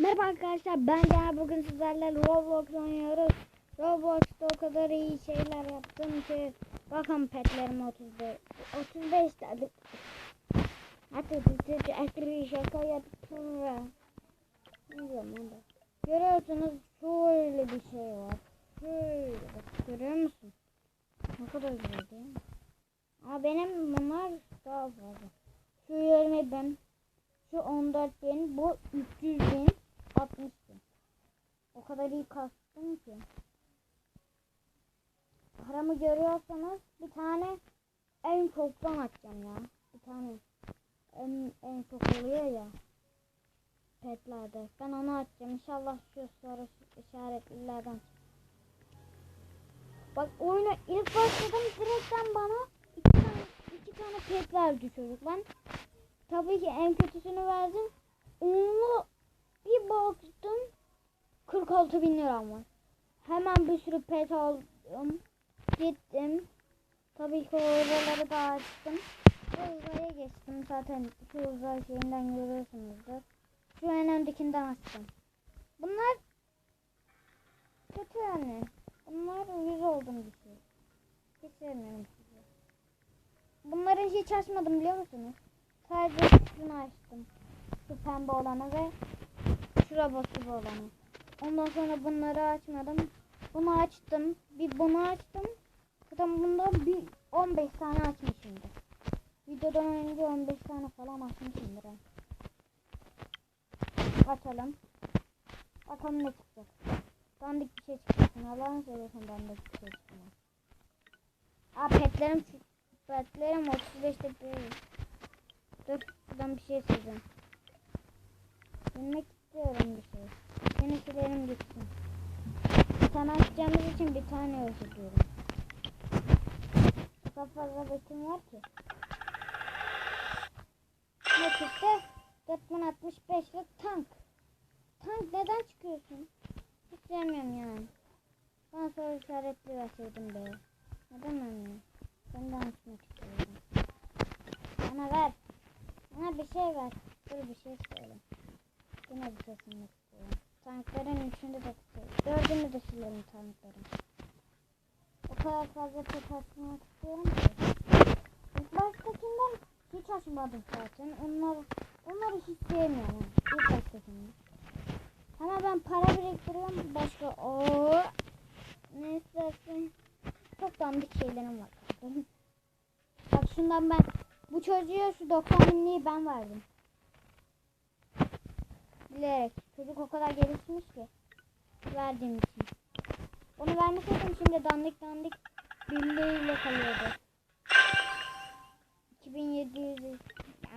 Merhaba arkadaşlar ben Caner bugün sizlerle Roblox oynuyoruz. Roblox'ta o kadar iyi şeyler yaptım ki bakın petlerim 35 35 dedik. Hatta sizce ekri şaka de. Görüyorsunuz şöyle bir şey var. Şöyle bak görüyor musun? Ne kadar güzel değil mi? Ama benim bunlar daha fazla. Şu 20 bin, şu 14 bin, bu 300 bin, 60 bin. O kadar iyi kastım ki. Paramı görüyorsanız bir tane en çoktan açacağım ya. Bir tane en, en çok oluyor ya. Petlerde. Ben onu açacağım. İnşallah şu soru işaretlilerden. Bak oyuna ilk başladım direkten bana iki tane, iki tane pet verdi çocuk. Ben tabii ki en kötüsünü verdim. Onu bir baktım 46 bin liram var. Hemen bir sürü pet aldım. Gittim. Tabii ki oraları da açtım. Ve uzaya geçtim. Zaten şu uzay şeyinden görüyorsunuzdur. Şu en öndekinden açtım. Bunlar kötü yani. Bunlar yüz oldum bir şey. Hiç sevmiyorum sizi. Bunları hiç açmadım biliyor musunuz? Sadece şunu açtım. Şu pembe olanı ve şu robot gibi olanı. Ondan sonra bunları açmadım. Bunu açtım. Bir bunu açtım. Zaten bunda bir 15 tane açmışımdır. Videodan önce 15 tane falan açmışımdır. Açalım. Bakalım ne çıkacak. Dandik bir şey çıkmasın. Allah'ını seversen dandik bir şey çıkmasın. Aa petlerim petlerim 35'te değil. Dur şuradan bir şey sileceğim. Silmek istiyorum bir şey. Yine silerim gitsin. Bir tane açacağımız için bir tane. O kadar fazla betim var ki. Ne çıktı? 4065 ve tank. Tank neden çıkıyorsun? Hiç sevmiyorum yani. Ben soru işaretli verseydim be. Neden? Ben de açmak istiyorum. Bana ver. Bana bir şey ver. Dur bir şey söyle. Yine bir silmek istiyorum. Tankların üçünde de tutuyorum. Dördünü de silerim tankların. O kadar fazla pet açmak istiyorum ki. İlk baştakinden hiç açmadım zaten. Onlar, onları hiç sevmiyorum. İlk baştakinden. Ama ben para biriktiriyorum. Başka o ne istersin? Çok dandik şeylerim var. Bak şundan ben bu çocuğa şu 90 binliği ben verdim. Bilerek. Çocuk o kadar gelişmiş ki. Verdiğim için. Onu vermeseydim şimdi dandik dandik birliğiyle kalıyordu. 2700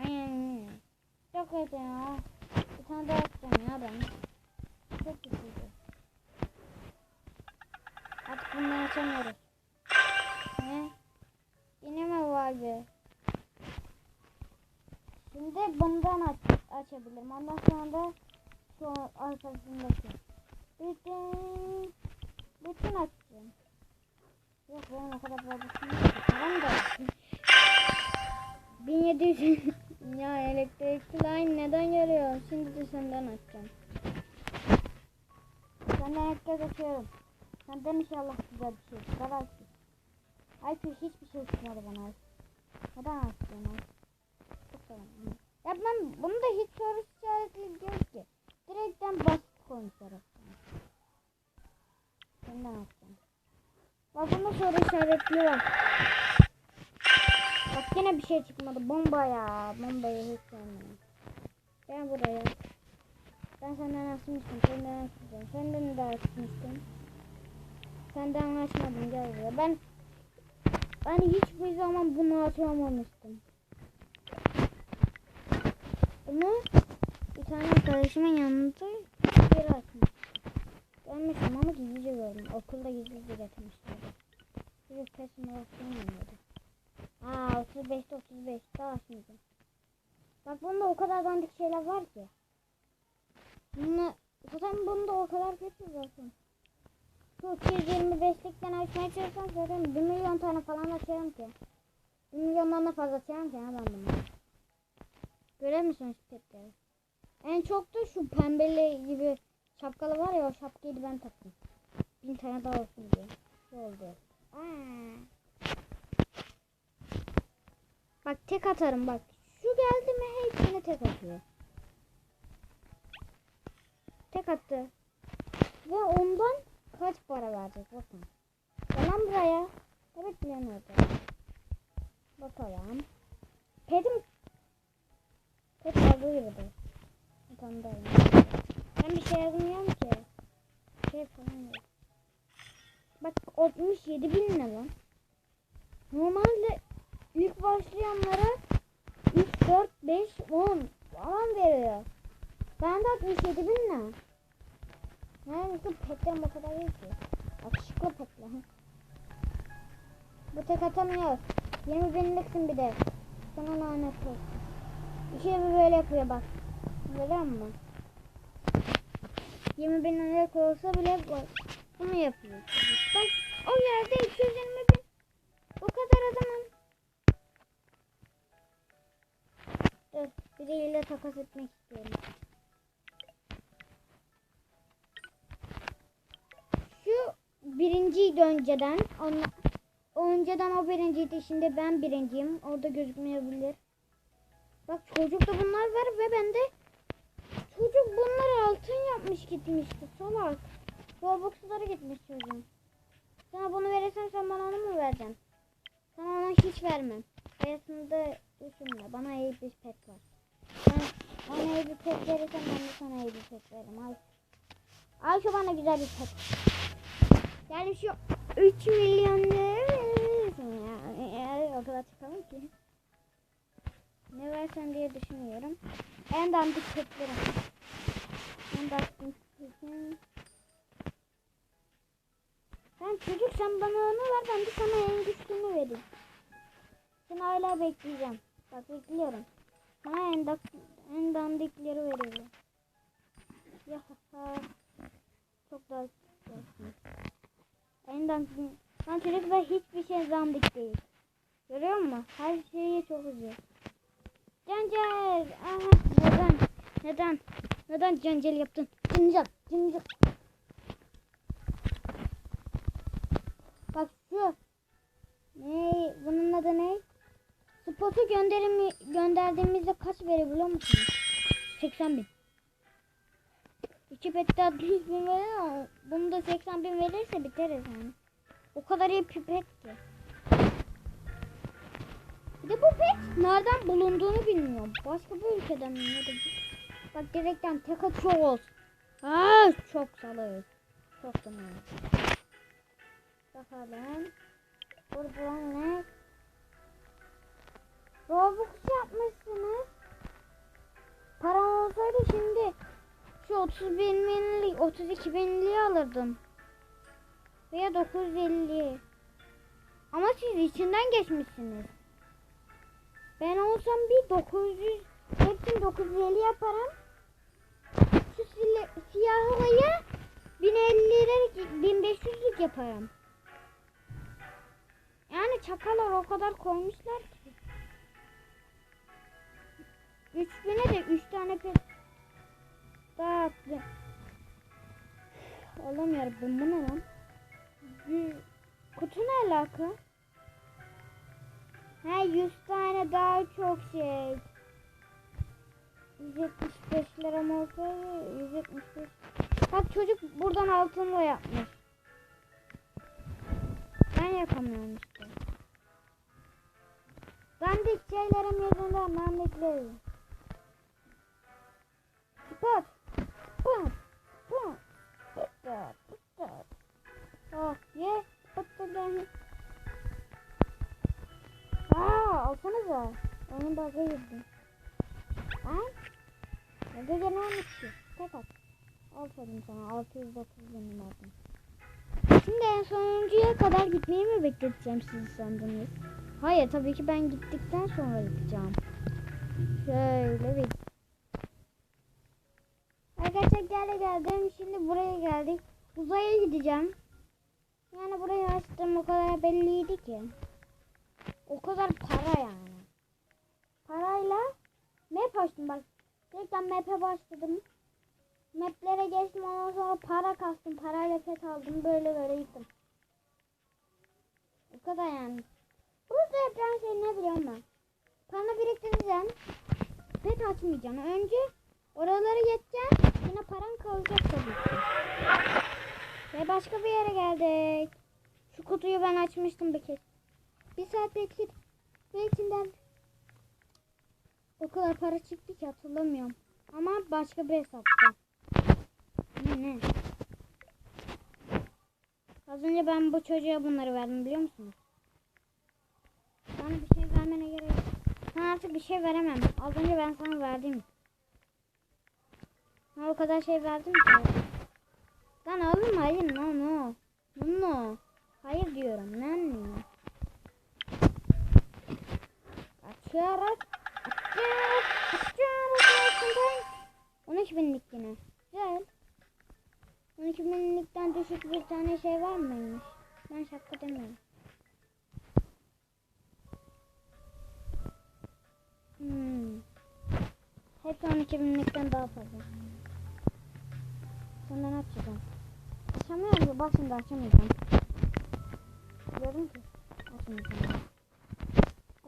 Yani Çok kötü ya. Bir tane daha atacağım ya ben. Çok kötüydü. Artık bunları açamıyoruz. Ne? Yine mi var be? Şimdi bundan aç açabilirim. Ondan sonra da arkasındaki. Bütün bütün açacağım. Yok benim o kadar fazlasını yok. Tamam da. 1700 ya elektrikli line neden geliyor? Şimdi de senden açacağım. Senden herkes açıyorum. Senden inşallah güzel bir şey çıkar Ayşe. Ayşe hiçbir şey çıkmadı bana Ayşe. Neden açtın Ayşe? Çok sevindim. Ya ben bunu da hiç soru işaretli diyor ki. Direkten basit koymuşlar aslında. Senden açacağım. Bak bunda soru işaretli var. Bak yine bir şey çıkmadı. Bomba ya. Bombayı hiç sevmiyorum. Gel buraya. Ben senden açmıştım. Senden açmıştım. Senden de açmıştım. Senden açmadım. Gel buraya. Ben ben hiçbir zaman bunu açamamıştım. Bunu tane arkadaşımın yanında bir açmış. Görmüştüm ama gizlice gördüm. Okulda gizlice getirmişlerdi. Bir pesim olarak yanıyordu. Aa 35'te 35 daha açmayacağım. Bak bunda o kadar dandik şeyler var ki. Bunu, zaten bunda o kadar kötü zaten. Şu 225'likten açmaya çalışsam zaten 1 milyon tane falan açarım ki. 1 milyondan da fazla açarım ki ha ben bunu. Görüyor musunuz petleri? En çok da şu pembeli gibi şapkalı var ya o şapkayı ben taktım. Bin tane daha olsun diye. Oldu? Aa. Bak tek atarım bak. Şu geldi mi hepsine tek atıyor. Tek attı. Ve ondan kaç para verecek bakın. Gel lan buraya. Evet bilemiyorum. Bakalım. Pedim. Pet aldığı gibi de. Da Ben bir şey yazmıyorum ki. Şey falan yok. Bak 67 bin ne lan? Normalde ilk başlayanlara 3, 4, 5, 10 falan veriyor. Ben de 67 bin ne? Bu petlerim o kadar değil ki. Akışıklı petler. Bu tek atamıyor. 20 binliksin bir de. Sana lanet olsun. Mi böyle yapıyor bak. Görüyor musun? 20 bin liralık olsa bile bak. Bunu yapıyor. Bak o yerde 220 bin. O kadar adamın. Dur biriyle takas etmek istiyorum. Şu birinciydi önceden. Onla, önceden o birinciydi. Şimdi ben birinciyim. Orada gözükmeyebilir. Bak çocukta bunlar var ve bende altın yapmış gitmişti salak. Robux'ları gitmiş çocuğun. Sana bunu verirsem sen bana onu mu vereceksin? Sana onu hiç vermem. Hayatında düşünme. Bana iyi bir pet var. Sen bana iyi bir pet verirsen ben de sana iyi bir pet veririm. Al. Al şu bana güzel bir pet. Yani şu 3 milyon lira. O kadar çıkalım ki. Ne versen diye düşünüyorum. En dandik petlerim. Petlerim. Sen çocuk sen bana onu ver ben de sana en güçlüğünü vereyim. Sen hala bekleyeceğim. Bak bekliyorum. Sana en, en dandikleri veriyorum. Ya ha. Çok da güzelsin. En dandik. Lan çocuklar hiçbir şey dandik değil. Görüyor musun? Her şeyi çok güzel. Cancel. Aha, neden? Neden? Neden cancel yaptın? Cancel. Cancel. Bak şu. Ne? Bunun adı ne? Spotu gönderim, gönderdiğimizde kaç verir biliyor musunuz? 80 bin. İki pette 60 bin verir ama bunu da 80 bin verirse biteriz yani. O kadar iyi pipet ki. Bir de bu pet nereden bulunduğunu bilmiyorum. Başka bir ülkeden mi? Bak gerekten tek atıyoruz. Aa, çok salıyoruz. Çok salıyoruz. Bakalım. Buradan ne? Robux yapmışsınız. Param olsaydı şimdi şu 30 binlik 32 binliği alırdım. Veya 950. Ama siz içinden geçmişsiniz. Ben olsam bir 900 hepsini 950 yaparım. Siyahlıya 1050 lira 1500'lük yaparım. Yani çakalar o kadar koymuşlar ki. 3000'e de 3 tane pet daha attı. Oğlum yarabbim bu ne lan? Kutu ne alaka? Ha 100 tane daha çok şey. 175 liram olsa 175. Bak çocuk buradan altınla yapmış. Ben yapamıyorum işte. Dandik şeylerim yüzünden dandiklerim. Spot. Spot. Spot. Spot. Spot. Oh ye. Spot da Aa alsanıza. Onun bug'a girdi. Ha? Ne de gelmemiş ki. Tek at. Aferin sana. 609 benim adım. Şimdi en sonuncuya kadar gitmeyi mi bekleteceğim sizi sandınız? Hayır tabii ki ben gittikten sonra gideceğim. Şöyle bir. Arkadaşlar gele geldim. Şimdi buraya geldik. Uzaya gideceğim. Yani burayı açtım o kadar belliydi ki. O kadar para yani. Parayla map açtım bak. Ben map'e başladım. Map'lere geçtim ondan sonra para kastım. Parayla pet aldım. Böyle böyle gittim. O kadar yani. Burada yapacağın şey ne biliyorum ben? Paranı biriktireceksin. Pet açmayacaksın. Önce oraları geçeceksin. Yine paran kalacak tabii ki. Ve başka bir yere geldik. Şu kutuyu ben açmıştım bir kez. Bir saat bekledim. Ve içinden o kadar para çıktı ki hatırlamıyorum. Ama başka bir hesapta. Ne ne? Az önce ben bu çocuğa bunları verdim biliyor musunuz? Bana bir şey vermene gerek yok. Sana artık bir şey veremem. Az önce ben sana verdim. Ha, o kadar şey verdim ki. Lan oğlum hayır no no. No. Hayır diyorum. Ne ne? Açıyoruz. Açıyoruz. Açıyoruz. Açıyoruz. 12 binlik yine. Güzel. 12 binlikten düşük bir tane şey var mıymış? Ben şaka demiyorum. Hmm. Hepsi 12 binlikten daha fazla. Sonra ne yapacağım? Açamıyorum ki. Bak şimdi açamayacağım. Gördün ki. Açamayacağım.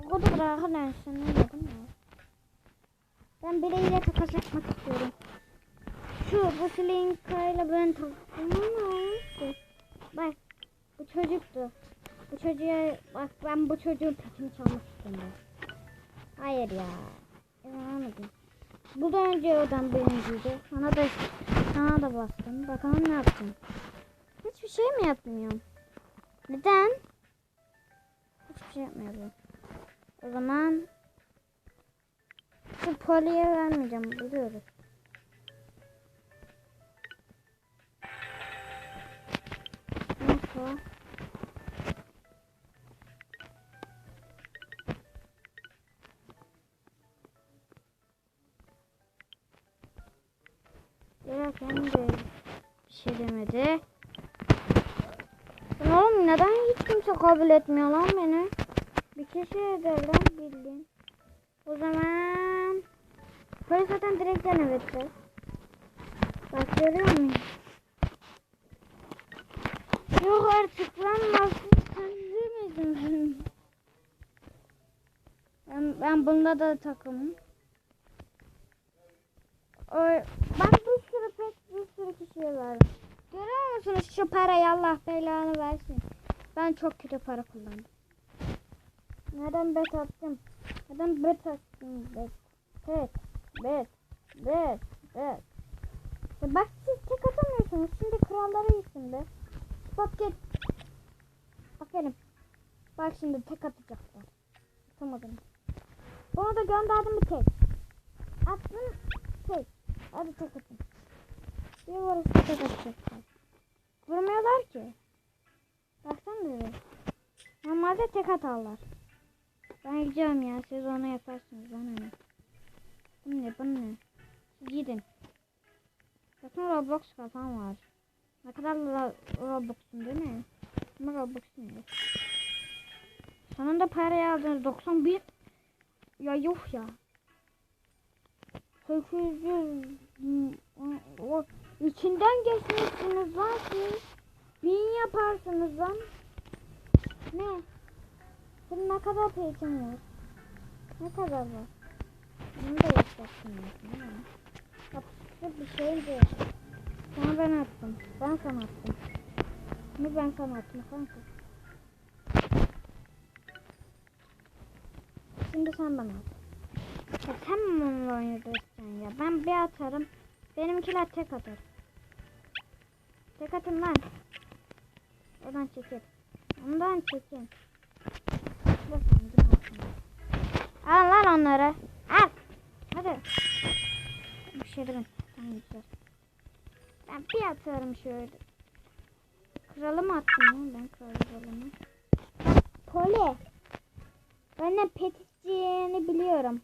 O kadar arkadaşlar ne dedim ya. Ben bireyle takas yapmak istiyorum. Şu bu slinkayla ben işte. Bak bu çocuktu. Bu çocuğa bak ben bu çocuğun petini çalmak istiyorum. Hayır ya. İnanamadım. Bu da önce oradan birinciydi. Sana da sana da bastım. Bakalım ne yapacağım. Hiçbir şey mi yapmıyorum? Neden? Hiçbir şey yapmıyorum. O zaman şu poliye vermeyeceğim biliyoruz. Nasıl? Gelirken de bir şey demedi. Lan oğlum neden hiç kimse kabul etmiyor lan beni? Bir kişi eder lan bildiğin. O zaman Hayır zaten direkten evet. Bak görüyor musun? Yok artık lan nasıl sözlemedim. Ben, ben bunda da takımım. Oy, ben bir sürü pek bir sürü kişiye verdim. Görüyor musunuz şu parayı Allah belanı versin. Ben çok kötü para kullandım. Neden bet attım? Neden bet attım bet? Evet. 5 5 5 ya bak siz tek atamıyorsunuz. Şimdi krallara gitsin be. Bak gel. Bak. Bak şimdi tek atacaklar. Atamadım. Bunu da gönderdim bir tek. Attım tek. Hadi tek atın. Bir orası tek atacaklar. Vurmuyorlar ki. Baksana dedi. Normalde tek atarlar. Ben gideceğim ya. Siz onu yaparsınız. Bana ne? Bu ne? Bu ne? Siz gidin. Bakın Roblox kafam var. Ne kadar Ro- Robux'un değil mi? Ama Robux'un yok. Sonunda parayı aldınız. 91. Ya yuh ya. 800 o içinden geçmişsiniz lan siz. Bin yaparsınız lan. Ne? Senin ne kadar peykin var? Ne kadar var? Bunu da yapacaksın. Yapıştır bir şey de. Sana ben attım. Ben sana attım. Bunu ben sana attım kanka. Şimdi sen bana at. Ya sen mi onunla oynayacaksın ya? Ben bir atarım. Benimkiler tek atar. Tek atın lan. Oradan çekil. Ondan bakın. Al lan onları. Hadi. Dedim. Tamam güzel. Ben bir atarım şöyle. Kralı mı attım lan ben kralını? Poli. Ben de petisçiyeni biliyorum.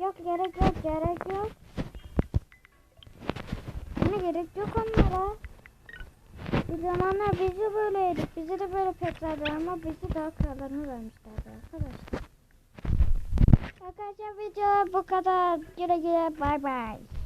Yok gerek yok gerek yok. Ne gerek yok onlara. Bir zamanlar bizi böyleydik. Bizi de böyle petlerdi ama bizi daha krallarını vermişlerdi arkadaşlar. Arkadaşlar video bu kadar. Güle güle bay bay.